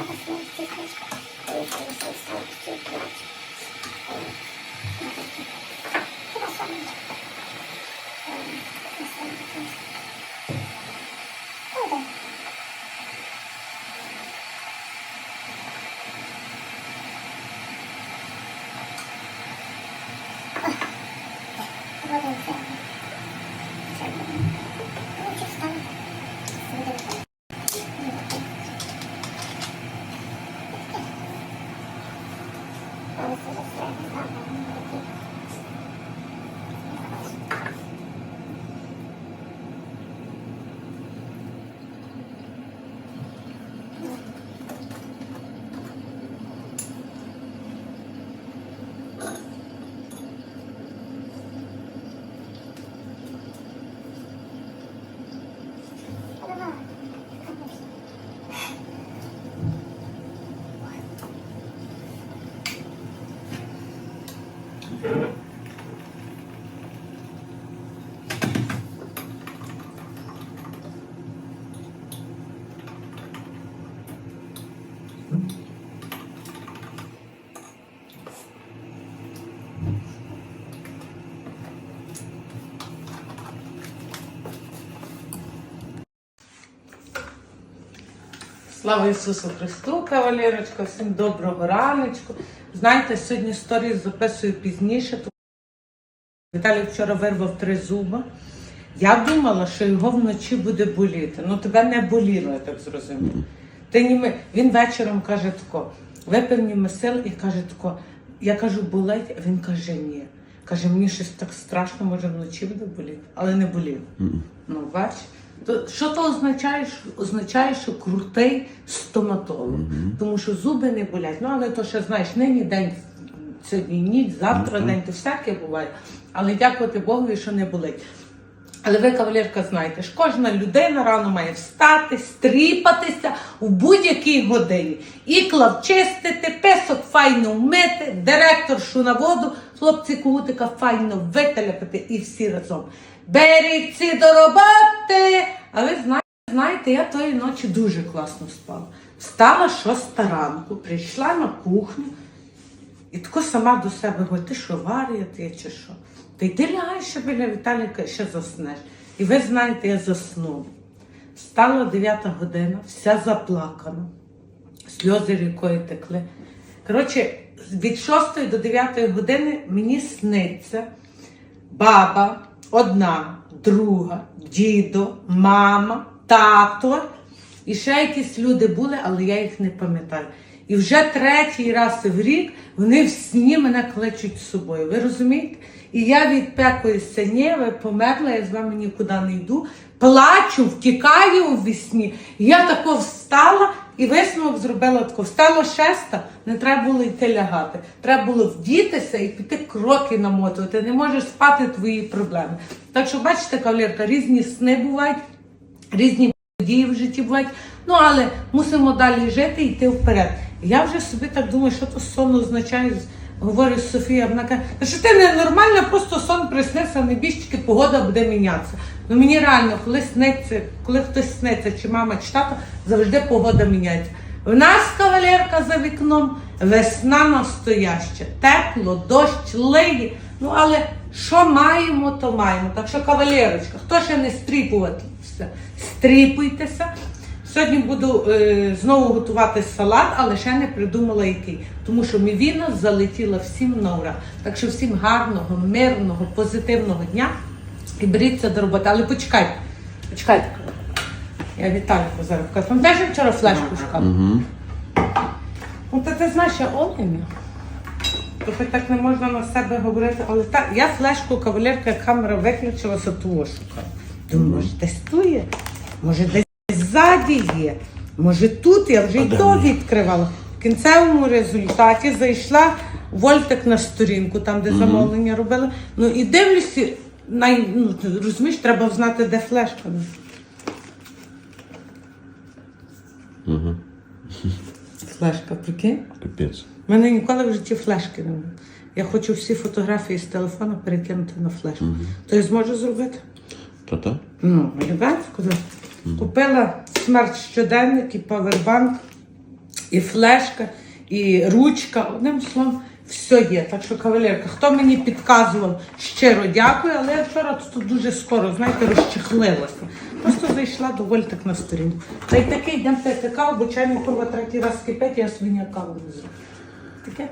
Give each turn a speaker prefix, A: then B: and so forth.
A: Мама сміє, 何だ?
B: Слава Ісусу Христу, кавалерочка, всім доброго раночку. Знаєте, сьогодні сторіс записую пізніше. тому Віталій вчора вирвав три зуби. Я думала, що його вночі буде боліти. Ну тебе не боліло, я так зрозуміла. Ти німи... Він вечором каже тако, випив німи сил і каже тако, я кажу, болить, а він каже, ні. Каже, мені щось так страшно, може вночі буде боліти, але не боліло. Ну, бач. То, що то означає? Означає, що крутий стоматолог. Тому що зуби не болять. Ну, але то ще знаєш, нині день, сьогодні ніч, завтра день, то всяке буває. Але дякувати Богу, що не болить. Але ви, кавалерка, знаєте, що кожна людина рано має встати, стріпатися у будь-якій годині. Ікла вчистити, песок файно вмити, директоршу на воду, хлопці кутика файно вителяпати і всі разом. Беріться до роботи! А ви знаєте, я тої ночі дуже класно спала. Встала шоста ранку, прийшла на кухню, і тако сама до себе говорю, ти що, варіати чи що? Та йди лягай ще біля Віталіка ще заснеш. І ви знаєте, я заснула. Стала 9 година, вся заплакана, сльози рікою текли. Коротше, від 6 до 9 години мені сниться баба, одна, друга, дідо, мама, тато. І ще якісь люди були, але я їх не пам'ятаю. І вже третій раз в рік вони в сні мене кличуть з собою. Ви розумієте? І я відпекуюся, ні, ви померла, я з вами нікуди не йду. Плачу, втікаю у вісні. Я тако встала і висновок зробила тако. Встала шеста, не треба було йти лягати. Треба було вдітися і піти кроки намотувати. Не можеш спати твої проблеми. Так що, бачите, кавалерка, різні сни бувають, різні події в житті бувають. Ну, але мусимо далі жити і йти вперед. Я вже собі так думаю, що то сон означає. Говорю з Софія, вона каже, «Та що ти ненормальна, просто сон приснився, небіжчики, погода буде мінятися. Ну мені реально, коли сниться, коли хтось сниться, чи мама, чи тато, завжди погода міняється. В нас кавалерка за вікном, весна настояща, тепло, дощ, лиє. Ну але що маємо, то маємо. Так що, кавалерочка, хто ще не стріпуватися, стріпуйтеся. Сьогодні буду е, знову готувати салат, але ще не придумала який. Тому що мівіна залетіла всім на ура. Так що всім гарного, мирного, позитивного дня і беріться до роботи. Але почекайте, почекайте. Я Віталіку зараз покажу. Пам'ятаєш, я вчора флешку шукала? Ну, та ти знаєш, я Оленя. Трохи так не можна на себе говорити, але так, я флешку кавалерка, камера виключилася, того шукала. Думаю, може, десь тут є, може, десь ззаді є, може тут, я вже й то відкривала. В кінцевому результаті зайшла Вольтик на сторінку, там, де замовлення робила. Ну і дивлюся, най, ну, розумієш, треба знати, де флешка. Флешка, прикинь?
C: Капець.
B: У мене ніколи в житті флешки немає. Я хочу всі фотографії з телефону перекинути на флешку. То я зможу зробити?
C: Та-та?
B: Ну, елегантсько. Угу. Купила смерть щоденник, і павербанк, і флешка, і ручка. Одним словом, все є. Так що, кавалерка, хто мені підказував, щиро дякую, але я вчора тут дуже скоро, знаєте, розчехлилася. Просто зайшла доволі так на сторінку. Та й таке йдемо пити каву, бо чайний курва третій раз кипить, я свиня каву не зроблю. Таке.